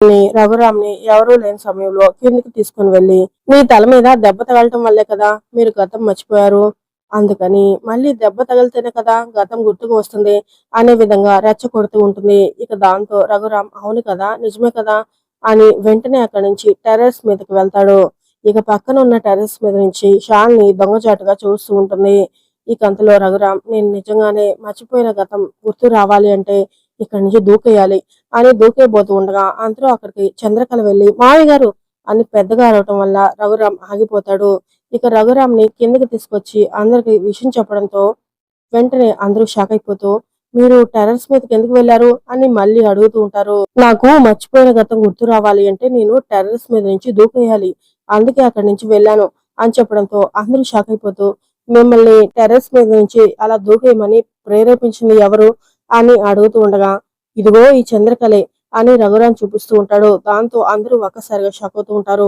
ని, రఘురామ్ని ఎవరూ లేని సమయంలో కిందికి తీసుకుని వెళ్ళి మీ తల మీద దెబ్బ తగలటం వల్లే కదా మీరు గతం మర్చిపోయారు. అందుకని మళ్ళీ దెబ్బ తగిలితేనే కదా గతం గుర్తుకు వస్తుంది అనే విధంగా రెచ్చగొడుతూ ఉంటుంది. ఇక దాంతో రఘురామ్ అవును కదా నిజమే కదా అని వెంటనే అక్కడి నుంచి టెర్రస్ మీదకి వెళ్తాడు. ఇక పక్కన ఉన్న టెర్రస్ మీద నుంచి షాల్ని దొంగచాటుగా చూస్తూ ఉంటుంది. ఇక అంతలో రఘురామ్ నేను నిజంగానే మర్చిపోయిన గతం గుర్తు రావాలి అంటే ఇక్కడి నుంచి దూకేయాలి. అని దూకేయబోతూ ఉండగా అందరూ అక్కడికి చంద్రకళ వెళ్ళి మావయ్య గారు అని పెద్దగా అరవటం వల్ల రఘురామ్ ఆగిపోతాడు. ఇక రఘురామ్ని కిందకి తీసుకొచ్చి అందరికి విషయం చెప్పడంతో వెంటనే అందరూ షాక్ అయిపోతూ మీరు టెర్రస్ మీదకి ఎందుకు వెళ్ళారు అని మళ్ళీ అడుగుతూ ఉంటారు. నాకు మర్చిపోయిన గతం గుర్తు రావాలి అంటే నేను టెర్రస్ మీద నుంచి దూకేయాలి. అందుకే అక్కడి నుంచి వెళ్ళాను అని చెప్పడంతో అందరూ షాక్ అయిపోతూ మిమ్మల్ని టెర్రస్ మీద నుంచి అలా దూకేయమని ప్రేరేపించింది ఎవరు? అని అడుగుతూ ఉండగా ఇదిగో ఈ చంద్రకళే అని రఘురాం చూపిస్తూ ఉంటాడు. దాంతో అందరూ ఒక్కసారిగా షాక్ అవుతూ ఉంటారు.